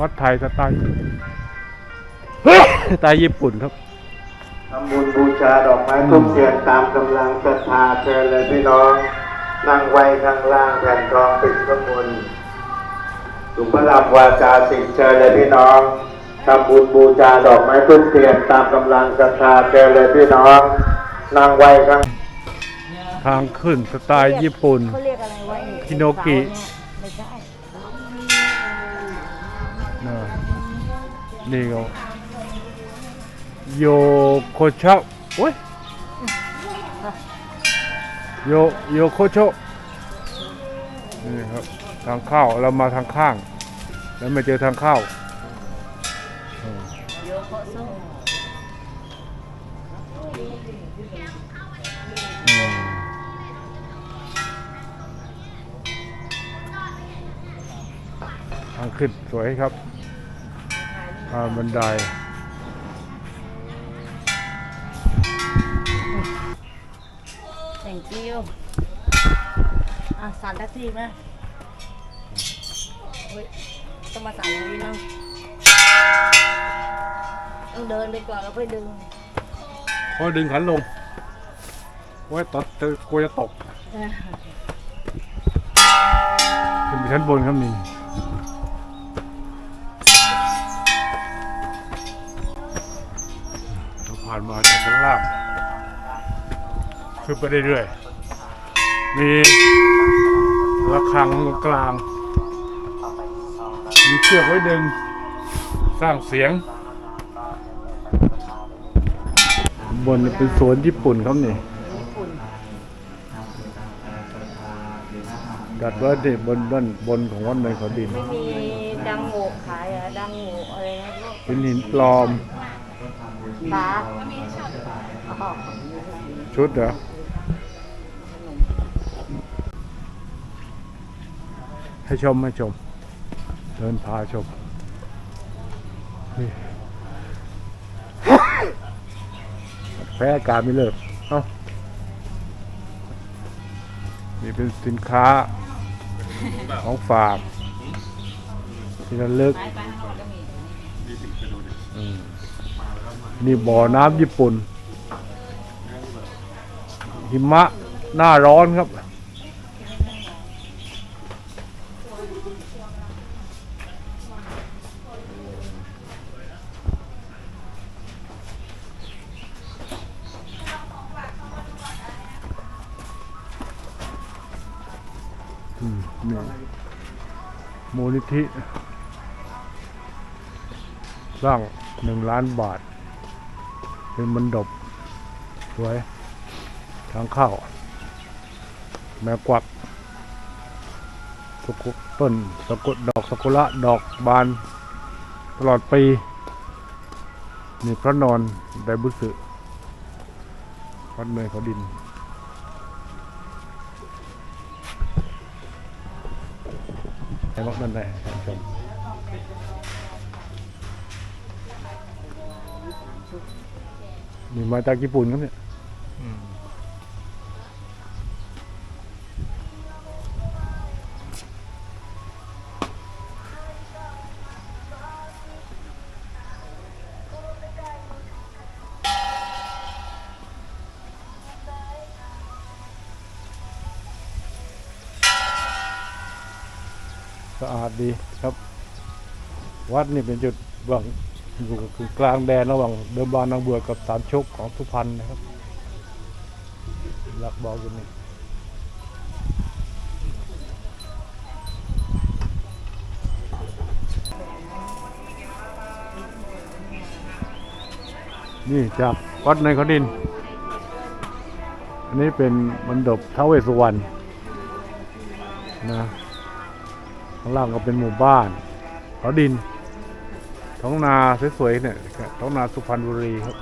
วัดไทยสไตล์สไตล์ญี่ปุ่นครับทำบุญบูชาดอกไม้ทุกเทียนตามกำลังศรัทธาเชิญเลยพี่น้อง นั่งไว้ข้างล่างแผ่นทองปิดข้างบนสุภลับวาจาสิงเชิญเลยพี่น้องทำบุญบูชาดอกไม้ทุกเทียนตามกำลังศรัทธาเชิญเลยพี่น้อง นั่งไว้ข้างทางขึ้นสไตล์ญี่ปุ่น เขาเรียกอะไรวะไอ้คิโนกิไม่ใช่ นี่ก็โยโคชะโอ้ยโยโยโคโชะนี่ครับทางเข้าเรามาทางข้าง แล้วมาเจอทางเข้าทางขึ้นสวยครับ ทางบันไดแต่งกิ้วอะสั่นทักทีไหมเฮ้ยต้องมาสั่นอย่างนี้เนาะต้องเดินไปก่อนแล้วค่อยดึงพอดึงขันลงโอ้ยตดเตกลัวจะตกเออขึ้นไปชั้นบนครับนี่ ผ่านมาจากชั้นล่างขึ้นไปเรื่อยๆ มีระฆังตรงกลาง มีเชือกไว้ดึง สร้างเสียง บนเป็นสวนญี่ปุ่นครับนี่ญี่ปุ่นดัดว่าดิบนบนบนของวัดเนินเขาดิน ไม่มีดังโงกขายเหรอะดังโงกอะไรนะพวกเป็นหินปลอม ปลาอ๋อชุดเหรอให้ชมให้ชม เดินพาชมนี่แพ้อากาศไม่เลิกเอ้านี่เป็นสินค้าของฝากที่ระลึกอืม นี่บ่อน้ำญี่ปุ่น หิมะหน้าร้อนครับ อืมนี่มูลนิธิสร้างหนึ่งล้านบาท เป็นมันดบสวย ทางเข้า แมกวักสกุต้นสกุดอกสกุระดอกบาน ตลอดปีนี่พระนอนไดบุสึวัดเมยเขาดิน ไอ้วัดนั่นแหละท่านผู้ชม นี่มาจากญี่ปุ่นครับเนี่ยสะอาดดีครับ วัดนี่เป็นจุดวาง อยู่คือกลางแดนระหว่างเดิมบานนางเบือกับสามชกของสุพรรณนะครับ หลักบอกอยู่นี่นี่จากวัดในขดิน อันนี้เป็นมันดบท้าวเวสสุวรรณนะ ข้างล่างก็เป็นหมู่บ้านขดิน ท้องนาสวยๆเนี่ยท้องนาสุพรรณบุรีครับ